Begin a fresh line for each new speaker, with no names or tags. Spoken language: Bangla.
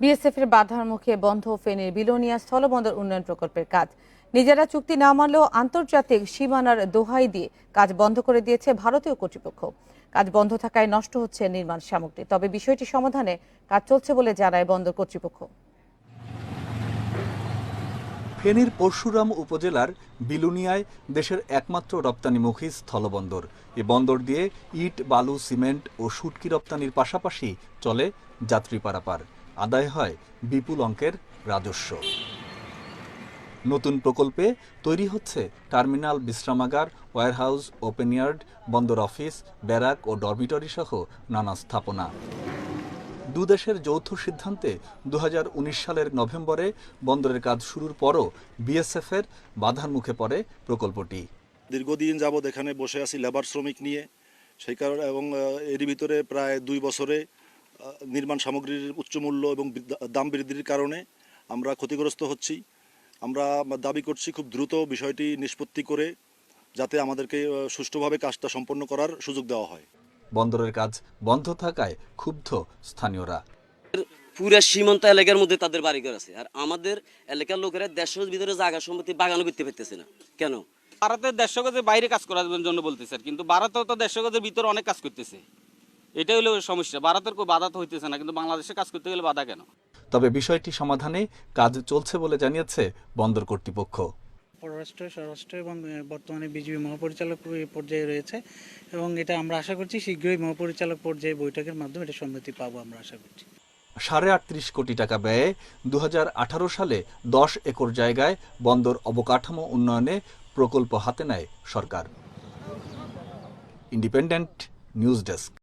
বিএসএফ এর বাধার মুখে বন্ধ ফেনীর বিলোনিয়া স্থলবন্দর উন্নয়ন প্রকল্পের কাজ। নিজেরা চুক্তি না মানলেও আন্তর্জাতিক সীমানার দোহাই দিয়ে কাজ বন্ধ করে দিয়েছে ভারতীয় কর্তৃপক্ষ। কাজ বন্ধ থাকায় নষ্ট হচ্ছে নির্মাণ সামগ্রী। তবে বিষয়টি সমাধানে কাজ চলছে বলে জানায় বন্দর কর্তৃপক্ষ।
ফেনীর পরশুরাম উপজেলার বিলুনিয়ায় দেশের একমাত্র রপ্তানিমুখী স্থলবন্দর। এ বন্দর দিয়ে ইট, বালু, সিমেন্ট ও সুটকি রপ্তানির পাশাপাশি চলে যাত্রী পারাপার আদায় হয় বিপুল অঙ্কের রাজস্ব। নতুন প্রকল্পে তৈরি হচ্ছে টার্মিনাল বিশ্রামাগার ওয়্যারহাউস ওপেন ইয়ার্ড, বন্দর অফিস, ব্যারাক ও ডরমিটরি সহ নানা স্থাপনা। দুদেশের যৌথ সিদ্ধান্তে দু হাজার উনিশ সালের নভেম্বরে বন্দরের কাজ শুরুর পরও বিএসএফের বাধার মুখে পড়ে প্রকল্পটি।
দীর্ঘদিন যাবৎ এখানে বসে আছি লেবার শ্রমিক নিয়ে। সেই কারণে এবং এরই ভিতরে প্রায় দুই বছরে নির্মাণ সামগ্রীর উচ্চ মূল্য এবং দাম বৃদ্ধির কারণে আমরা ক্ষতিগ্রস্ত হচ্ছি। আমরা দাবি করছি খুব দ্রুত বিষয়টি নিষ্পত্তি করে যাতে আমাদেরকে সুষ্ঠুভাবে কাজটা সম্পন্ন করার সুযোগ দেওয়া হয়।
বন্দরের কাজ বন্ধ থাকায় ক্ষুব্ধ স্থানীয়রা।
পুরা সীমান্ত এলাকার মধ্যে তাদের বাড়িঘর আছে। আর আমাদের এলাকার লোকেরা দেশের ভিতরে জায়গা সম্পত্তি বাগানও করতে পারতেছে না। কেন?
ভারতের দেড়শো গজের বাইরে কাজ করার জন্য বলতেছে কিন্তু ভারতেও তো দেড়শো গজের ভিতরে অনেক কাজ করতেছে। এটাই হলো সমস্যা। ভারতের কোনো বাধা তো হইতেছে না কিন্তু বাংলাদেশে কাজ করতে গেলে বাধা কেন?
তবে বিষয়টি সমাধানে কাজ চলছে বলে জানিয়েছে বন্দর কর্তৃপক্ষ।
পররাষ্ট্র স্বরাষ্ট্র এবং বর্তমানে বিজিবি মহাপরিচালক এই পর্যায়ে রয়েছে এবং এটা আমরা আশা করছি শীঘ্রই মহাপরিচালক পর্যায়ে বৈঠকের মাধ্যমে এটা সম্মতি পাবো আমরা আশা করছি।
সাড়ে আটত্রিশ কোটি টাকা ব্যয়ে দু হাজার আঠারো সালে দশ একর জায়গায় বন্দর অবকাঠামো উন্নয়নে প্রকল্প হাতে নেয় সরকার। Independent news desk.